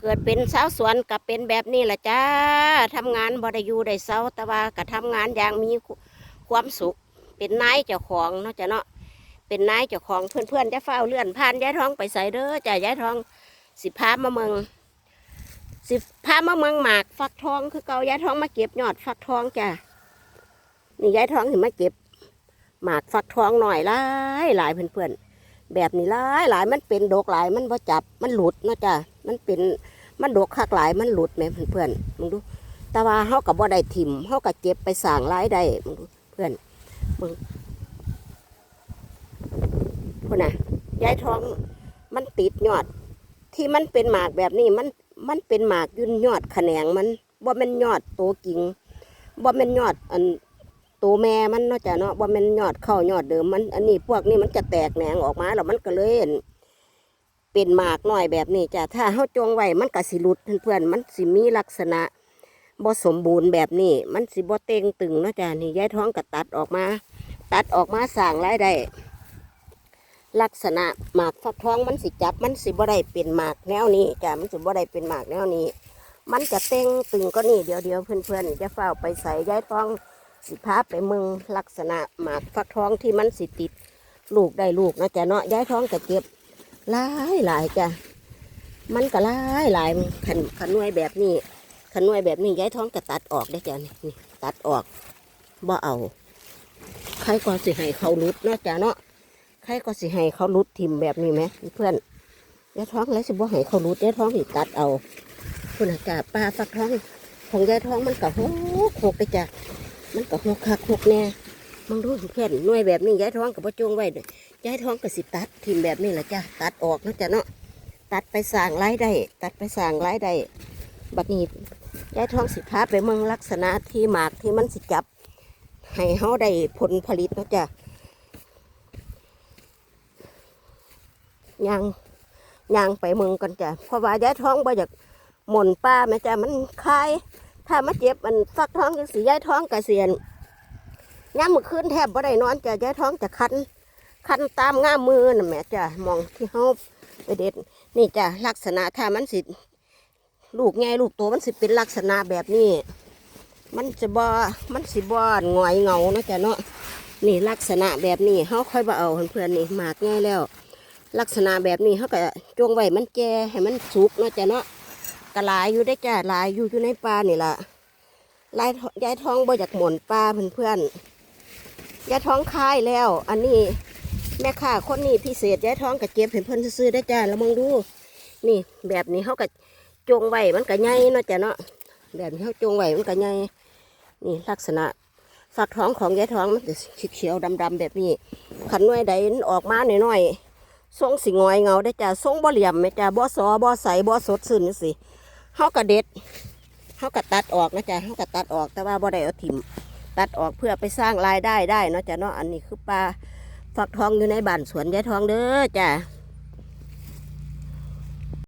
เกิดเป็นสาวสวนกับเป็นแบบนี้แหละจ้าทำงานบ่ได้อยู่ได้เศร้าแต่ว่าก็ทำงานอย่างมีความสุข เป็นนายเจ้าของเนาะจ้ะเนาะเป็นนายเจ้าของเพื่อนๆจะเฝ้าเลื่อนผ่านย้ายท้องไปใส่เด้อจ้ะย้ายท้องสิพามาเมืองสิพามาเมืองหมากฟักทองคือเกาย้ายท้องมาเก็บยอดฟักทองจ้ะนี่ย้ายท้องเห็นมาเก็บหมากฟักทองหน่อยหลายหลายเพื่อนๆ แบบนี้หลายหลายมันเป็นดอกหลายมันพอจับมันหลุดเนาะจ้ะมันเป็นมันดอกคักหลายมันหลุดแหม่เพื่อนๆมึงดู แต่ว่าเฮากับบ่ได้ถิ่มเฮากับเก็บไปสร้างรายได้มึงดูเพื่อนมึงพุ่นน่ะยายท้องมันติดยอด ที่มันเป็นหมากแบบนี้มันมันเป็นหมากยุ่นยอดแขนงมันบ่แม่นยอดโตกิ่งบ่แม่นยอดอัน โตแม่มันเนาะจ้ะเนาะบ่แม่นยอดเข้ายอดเดิมมัน อันนี้พวกนี้มันจะแตกแหนงออกมาแล้วมันก็เล่นเป็นหมากหน้อยแบบนี้จ้ะถ้าเฮาจงไว้มันก็สิหลุดเพื่อนๆมันสิมีลักษณะบ่สมบูรณ์แบบนี้ มันสิบ่เต่งตึงเนาะจ้ะนี่ยายท้องก็ตัดออกมา ตัดออกมาสร้างรายได้ลักษณะหมากฟักทองมันสิจับมันสิบ่ได้เป็นหมากแนวนี้จ้ะมันสิบ่ได้เป็นหมากแนวนี้ มันจะเต่งตึงก็นี่เดี๋ยวเดี๋ยวเพื่อนๆจะเฝ้าไปใส่ยายท้อง สิพาไปเมืองลักษณะหมากฟักทองที่มันสิติด ลูกได้ลูกนะจ้ะเนาะย้ายท้องก็เก็บหลายหลายจ้ะมันก็หลายหลายขันขันน่วยแบบนี้ขนวยแบบนี้ย้ายท้องก็ตัดออกได้จ้ะนี่ตัดออกบ่เอาใครก็สิให้เขารุดเนาะจ้ะเนาะใครก็สิให้เขารุดทิมแบบนี้ไหมเพื่อนย้ายท้องแล้วสิบ่ให้เขารุดย้ายท้องสิตัดเอาคุณอาจารย์ป้าฟักท้องของย้ายท้องมันก็หกหกไปจ้ะ มันก็หกคักหกแน่มึงดูเพื่อนหน่วยแบบนี้ย้ายท้องกับพ่จงไว้เด้อยายท้องก็สิตัดทิมแบบนี้แหละจ้ะตัดออกนะจ้ะเนาะตัดไปสางไรายได้ตัดไปสางไรายได้บัดนี้ย้ายท้องสิพาไปเมืองลักษณะที่หมากที่มันสิจับให้เฮาได้ผลผลิตนะจ้ะยางยางไปเมืองกันจ้ะเพราะว่าย้ายท้องบ่อยากหม่นป้าแม่จ้ะมันคาย ถ้ามาเจ็บมันฟักท้องจังสิยายท้องกระเสียนย่ามมื้อคืนแทบบ่ได้นอนจะยายท้องจะคันคันตามง่ามมือน่ะแม่จ้ะมองที่เฮาไปเด็ด นี่จ้ะลักษณะถ้ามันสิลูกไงลูกโตมันสิเป็นลักษณะแบบนี้ มันจะบ่มันสิบ่หงอยเงาเนาะจ้ะเนาะนี่ลักษณะแบบนี้เขาค่อยบ่เอาเพื่อนๆนี่หมากง่ายแล้ว ลักษณะแบบนี้เขาก็จงไว้มันแก่ให้มันสุกเนาะจ้ะเนาะ กระลายอยู่ได้จ้ะลายอยู่อยู่ในป่านี่ล่ะลายยายท้องบ่อยากหมุนป่าเพื่อนๆยายท้องคายแล้ว อันนี้แม่ค้าคนนี้พิเศษยายท้องก็เก็บให้เพิ่อนซื้อได้จ้ะแล้วมองดู นี่แบบนี้เขาก็จงไว้มันก็ใหญ่เนาะจ้ะเนาะแบบที่เขาจงไว้มันก็ใหญ่นี่ลักษณะฝักท้องของยายท้องมันจะเขียวๆดำๆแบบนี้ขันน่วยใดมันออกมาหน่อยๆทรงสิงอยเงาได้จ้ะทรงบ่เหลี่ยมไหมจ้ะบ่สอบ่ใสบ่สดซื่นสิ เขากระเด็ดเฮากระตัดออกนะจ๊ะเฮากระตัดออกแต่ว่าบ่ได้เอาถิ่มตัดออกเพื่อไปสร้างรายได้ได้เนาะจ๊ะเนาะอันนี้คือปลาฝักทองอยู่ในบ้านสวนยายทองเด้อจ้ะ